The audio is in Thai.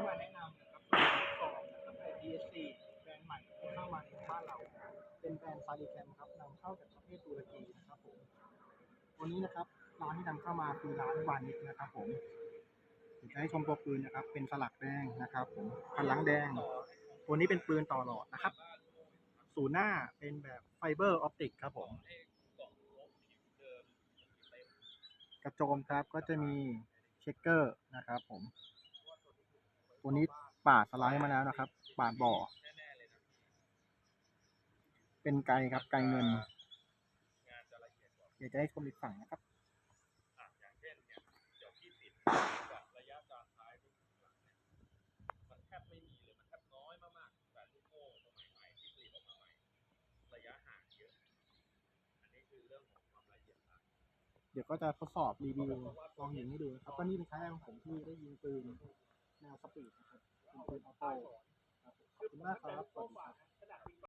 นี้มาแนะนำนะครับของนะครับเป็น DSC แบรนด์ใหม่ที่เข้ามาในบ้านเรา เป็นแบรนด์ซาริแคมครับนำเข้าจากประเทศตุรกีนะครับผมวันนี้นะครับร้านที่นำเข้ามาคือร้านวานิชนะครับผมเดี๋ยวจะให้ชมตัวปืนนะครับ เป็นสลักแดงนะครับ ผมพันลังแดง ตัวนี้เป็นปืนต่อหลอดนะครับศูนย์หน้าเป็นแบบไฟเบอร์ออปติกครับผมกระโจมครับก็จะมีเช็คเกอร์นะครับผม วนี้ปาดสไลด์มาแล้วนะครับ ปาดบ่อ เป็นไกลครับไกลเงิน เดี๋ยวจะให้ชมอีกฝั่งนะครับเดี๋ยวก็จะทดสอบรีวิวลองยิงให้ดูนะครับก็นี่เป็นครั้งแรกของผมที่ได้ยิงปืน แนวสปีดนะครับเป็นปืนออโต้ครับขอบคุณมากครับสวัสดีครับ